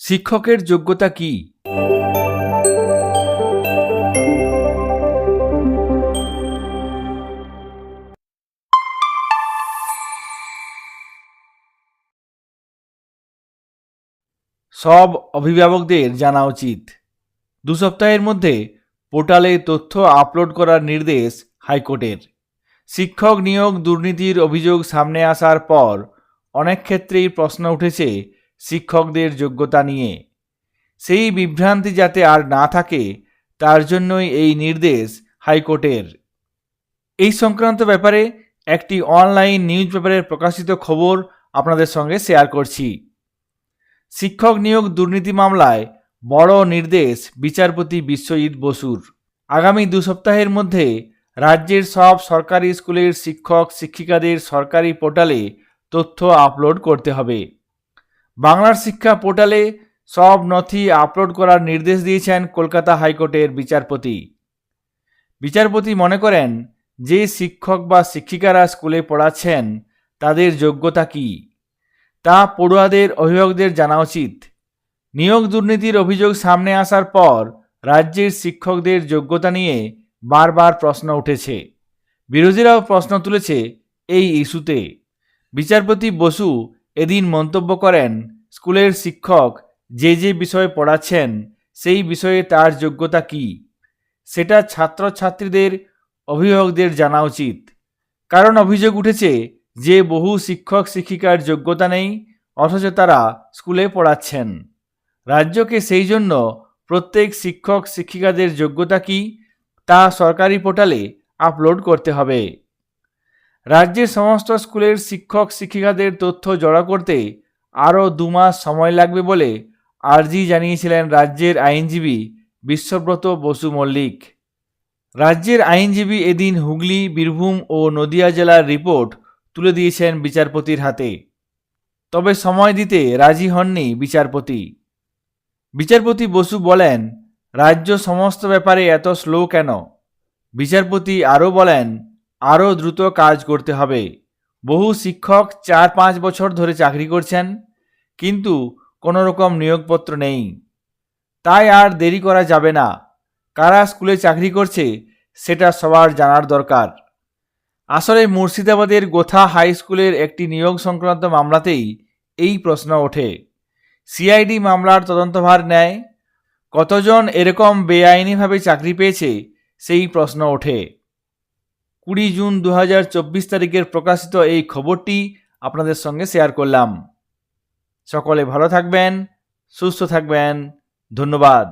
শিক্ষকের যোগ্যতা কি? সব অভিভাবকদের জানা উচিত। দু সপ্তাহের মধ্যে পোর্টালে তথ্য আপলোড করার নির্দেশ হাইকোর্টের। শিক্ষক নিয়োগ দুর্নীতির অভিযোগ সামনে আসার পর অনেক ক্ষেত্রেই প্রশ্ন উঠেছে শিক্ষকদের যোগ্যতা নিয়ে। সেই বিভ্রান্তি যাতে আর না থাকে, তার জন্যই এই নির্দেশ হাইকোর্টের। এই সংক্রান্ত ব্যাপারে একটি অনলাইন নিউজ পেপারের প্রকাশিত খবর আপনাদের সঙ্গে শেয়ার করছি। শিক্ষক নিয়োগ দুর্নীতি মামলায় বড় নির্দেশ বিচারপতি বিশ্বজিৎ বসুর। আগামী দু সপ্তাহের মধ্যে রাজ্যের সব সরকারি স্কুলের শিক্ষক, শিক্ষিকাদের সরকারি পোর্টালে তথ্য আপলোড করতে হবে। বাংলার শিক্ষা পোর্টালে সব নথি আপলোড করার নির্দেশ দিয়েছেন কলকাতা হাইকোর্টের বিচারপতি। বিচারপতি মনে করেন, যে শিক্ষক বা শিক্ষিকারা স্কুলে পড়াচ্ছেন, তাদের যোগ্যতা কী? তা পড়ুয়াদের, অভিভাবকদের জানা উচিত। নিয়োগ দুর্নীতির অভিযোগ সামনে আসার পর রাজ্যের শিক্ষকদের যোগ্যতা নিয়ে বারবার প্রশ্ন উঠেছে। বিরোধীরাও প্রশ্ন তুলেছে এই ইস্যুতে। বিচারপতি বসু এদিন মন্তব্য করেন স্কুলের শিক্ষক যে যে বিষয়ে পড়াচ্ছেন, সেই বিষয়ে তার যোগ্যতা কী? সেটা ছাত্রছাত্রীদের, অভিভাবকদের জানা উচিত। কারণ অভিযোগ উঠেছে যে বহু শিক্ষক শিক্ষিকার যোগ্যতা নেই, অথচ তারা স্কুলে পড়াচ্ছেন। রাজ্যকে সেই জন্য প্রত্যেক শিক্ষক শিক্ষিকাদের যোগ্যতা কি, তা সরকারি পোর্টালে আপলোড করতে হবে। রাজ্যের সমস্ত স্কুলের শিক্ষক শিক্ষিকাদের তথ্য জড়ো করতে আরও দু মাস সময় লাগবে বলে আর্জি জানিয়েছিলেন রাজ্যের আইনজীবী বিশ্বব্রত বসু মল্লিক। রাজ্যের আইনজীবী এদিন হুগলি, বীরভূম ও নদিয়া জেলার রিপোর্ট তুলে দিয়েছেন বিচারপতির হাতে। তবে সময় দিতে রাজি হননি বিচারপতি। বিচারপতি বসু বলেন, রাজ্য সমস্ত ব্যাপারে এত স্লো কেন? বিচারপতি আরও বলেন আরও দ্রুত কাজ করতে হবে। বহু শিক্ষক চার পাঁচ বছর ধরে চাকরি করছেন, কিন্তু কোনো রকম নিয়োগপত্র নেই। তাই আর দেরি করা যাবে না। কারা স্কুলে চাকরি করছে, সেটা সবার জানার দরকার। আসলে মুর্শিদাবাদের গোথা হাই স্কুলের একটি নিয়োগ সংক্রান্ত মামলাতেই এই প্রশ্ন ওঠে। সিআইডি মামলার তদন্তভার নেয়, কতজন এরকম বেআইনিভাবে চাকরি পেয়েছে, সেই প্রশ্ন ওঠে। কুড়ি জুন দু হাজার চব্বিশ তারিখের প্রকাশিত এই খবরটি আপনাদের সঙ্গে শেয়ার করলাম। সকলে ভালো থাকবেন, সুস্থ থাকবেন। ধন্যবাদ।